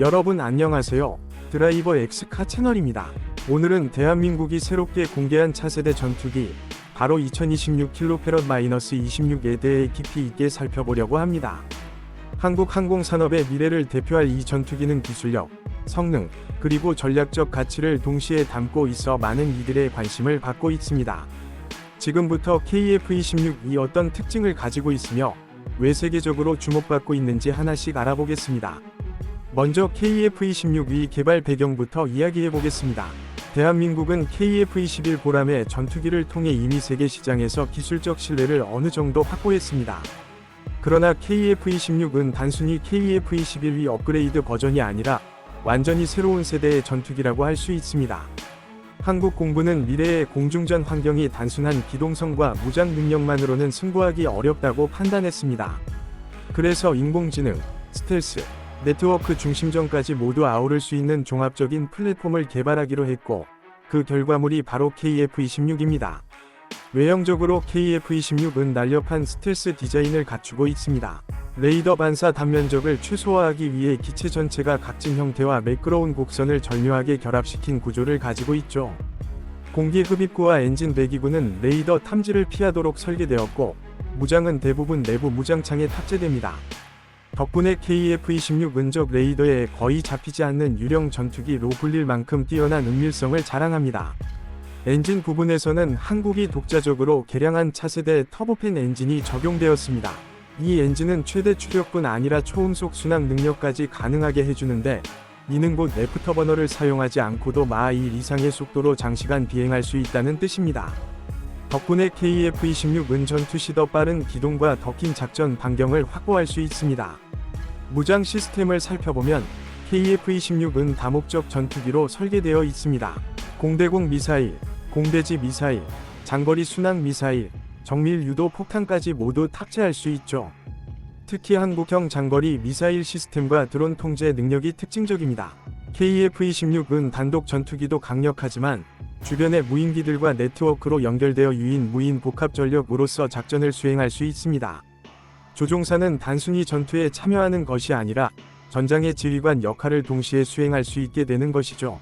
여러분 안녕하세요. 드라이버 X카 채널입니다. 오늘은 대한민국이 새롭게 공개한 차세대 전투기 바로 2026 킬로페럿-26에 대해 깊이 있게 살펴보려고 합니다. 한국 항공산업의 미래를 대표할 이 전투기는 기술력, 성능, 그리고 전략적 가치를 동시에 담고 있어 많은 이들의 관심을 받고 있습니다. 지금부터 KF-26이 어떤 특징을 가지고 있으며 왜 세계적으로 주목받고 있는지 하나씩 알아보겠습니다. 먼저 KF-26의 개발 배경부터 이야기해 보겠습니다. 대한민국은 KF-21 보람의 전투기를 통해 이미 세계 시장에서 기술적 신뢰를 어느 정도 확보했습니다. 그러나 KF-26은 단순히 KF-21의 업그레이드 버전이 아니라 완전히 새로운 세대의 전투기라고 할 수 있습니다. 한국 공부는 미래의 공중전 환경이 단순한 기동성과 무장 능력만으로는 승부하기 어렵다고 판단했습니다. 그래서 인공지능, 스텔스, 네트워크 중심전까지 모두 아우를 수 있는 종합적인 플랫폼을 개발하기로 했고, 그 결과물이 바로 KF-26입니다. 외형적으로 KF-26은 날렵한 스텔스 디자인을 갖추고 있습니다. 레이더 반사 단면적을 최소화하기 위해 기체 전체가 각진 형태와 매끄러운 곡선을 절묘하게 결합시킨 구조를 가지고 있죠. 공기 흡입구와 엔진 배기구는 레이더 탐지를 피하도록 설계되었고, 무장은 대부분 내부 무장창에 탑재됩니다. 덕분에 KF-26 은적 레이더에 거의 잡히지 않는 유령 전투기로 불릴 만큼 뛰어난 은밀성을 자랑합니다. 엔진 부분에서는 한국이 독자적으로 개량한 차세대 터보팬 엔진이 적용되었습니다. 이 엔진은 최대 추력뿐 아니라 초음속 순항 능력까지 가능하게 해주는데 곧 레프터버너를 사용하지 않고도 마1 이상의 속도로 장시간 비행할 수 있다는 뜻입니다. 덕분에 KF-26은 전투 시 더 빠른 기동과 더 긴 작전 반경을 확보할 수 있습니다. 무장 시스템을 살펴보면 KF-26은 다목적 전투기로 설계되어 있습니다. 공대공 미사일, 공대지 미사일, 장거리 순항 미사일, 정밀 유도 폭탄까지 모두 탑재할 수 있죠. 특히 한국형 장거리 미사일 시스템과 드론 통제 능력이 특징적입니다. KF-26은 단독 전투기도 강력하지만 주변의 무인기들과 네트워크로 연결되어 유인 무인 복합 전력으로서 작전을 수행할 수 있습니다. 조종사는 단순히 전투에 참여하는 것이 아니라 전장의 지휘관 역할을 동시에 수행할 수 있게 되는 것이죠.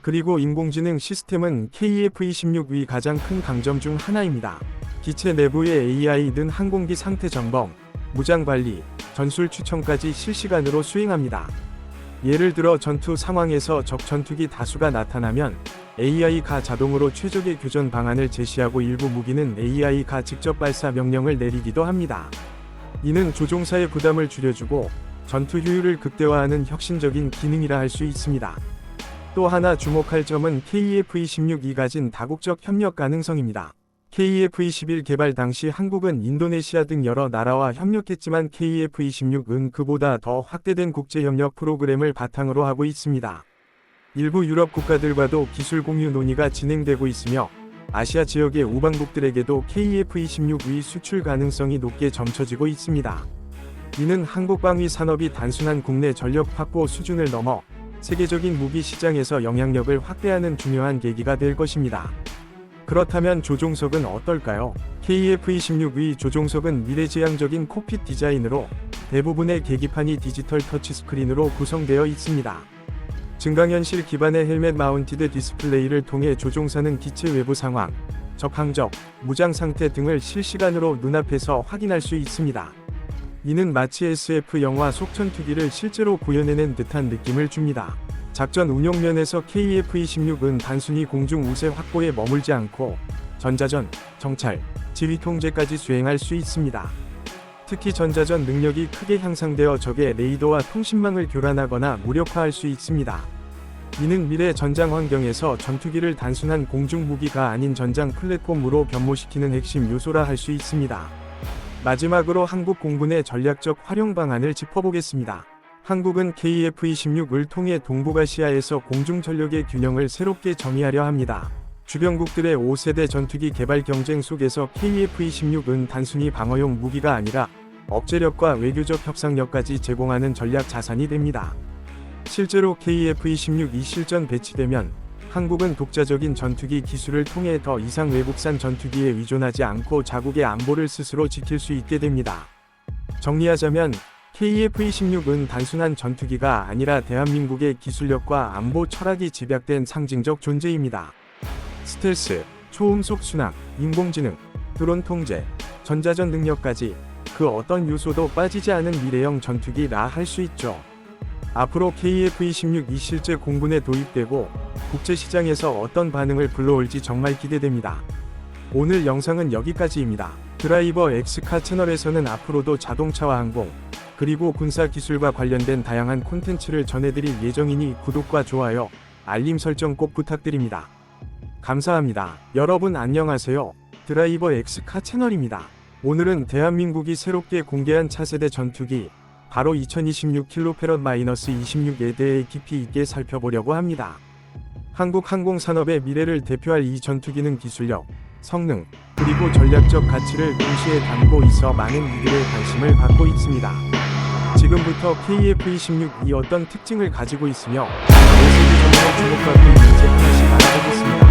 그리고 인공지능 시스템은 KF-26의 가장 큰 강점 중 하나입니다. 기체 내부의 AI는 항공기 상태 점검, 무장 관리, 전술 추천까지 실시간으로 수행합니다. 예를 들어 전투 상황에서 적 전투기 다수가 나타나면 AI가 자동으로 최적의 교전 방안을 제시하고 일부 무기는 AI가 직접 발사 명령을 내리기도 합니다. 이는 조종사의 부담을 줄여주고 전투 효율을 극대화하는 혁신적인 기능이라 할 수 있습니다. 또 하나 주목할 점은 KF-26이 가진 다국적 협력 가능성입니다. KF-21 개발 당시 한국은 인도네시아 등 여러 나라와 협력했지만 KF-26은 그보다 더 확대된 국제협력 프로그램을 바탕으로 하고 있습니다. 일부 유럽 국가들과도 기술 공유 논의가 진행되고 있으며 아시아 지역의 우방국들에게도 KF-26의 수출 가능성이 높게 점쳐지고 있습니다. 이는 한국 방위 산업이 단순한 국내 전력 확보 수준을 넘어 세계적인 무기 시장에서 영향력을 확대하는 중요한 계기가 될 것입니다. 그렇다면 조종석은 어떨까요? KF-26의 조종석은 미래지향적인 콕핏 디자인으로 대부분의 계기판이 디지털 터치스크린으로 구성되어 있습니다. 증강현실 기반의 헬멧 마운티드 디스플레이를 통해 조종사는 기체 외부 상황, 적 항적, 무장 상태 등을 실시간으로 눈앞에서 확인할 수 있습니다. 이는 마치 SF 영화 속전투기를 실제로 구현해낸 듯한 느낌을 줍니다. 작전 운용 면에서 KF-26은 단순히 공중 우세 확보에 머물지 않고 전자전, 정찰, 지휘 통제까지 수행할 수 있습니다. 특히 전자전 능력이 크게 향상되어 적의 레이더와 통신망을 교란하거나 무력화할 수 있습니다. 이는 미래 전장 환경에서 전투기를 단순한 공중 무기가 아닌 전장 플랫폼으로 변모시키는 핵심 요소라 할 수 있습니다. 마지막으로 한국 공군의 전략적 활용 방안을 짚어보겠습니다. 한국은 KF-26을 통해 동북아시아에서 공중 전력의 균형을 새롭게 정의하려 합니다. 주변국들의 5세대 전투기 개발 경쟁 속에서 KF-26은 단순히 방어용 무기가 아니라 억제력과 외교적 협상력까지 제공하는 전략 자산이 됩니다. 실제로 KF-26이 실전 배치되면 한국은 독자적인 전투기 기술을 통해 더 이상 외국산 전투기에 의존하지 않고 자국의 안보를 스스로 지킬 수 있게 됩니다. 정리하자면 KF-26은 단순한 전투기가 아니라 대한민국의 기술력과 안보 철학이 집약된 상징적 존재입니다. 스텔스, 초음속 순항, 인공지능, 드론 통제, 전자전 능력까지 그 어떤 요소도 빠지지 않은 미래형 전투기라 할 수 있죠. 앞으로 KF-26이 실제 공군에 도입되고 국제시장에서 어떤 반응을 불러올지 정말 기대됩니다. 오늘 영상은 여기까지입니다. 드라이버 X카 채널에서는 앞으로도 자동차와 항공, 그리고 군사 기술과 관련된 다양한 콘텐츠를 전해드릴 예정이니 구독과 좋아요, 알림 설정 꼭 부탁드립니다. 감사합니다. 여러분 안녕하세요. 드라이버 X카 채널입니다. 오늘은 대한민국이 새롭게 공개한 차세대 전투기, 바로 2026 킬로페럿-26에 대해 깊이 있게 살펴보려고 합니다. 한국 항공산업의 미래를 대표할 이 전투기는 기술력, 성능, 그리고 전략적 가치를 동시에 담고 있어 많은 이들의 관심을 받고 있습니다. 지금부터 KF-26이 어떤 특징을 가지고 있으며 전 세계적으로 주목받고 있는지 다시 알아보겠습니다.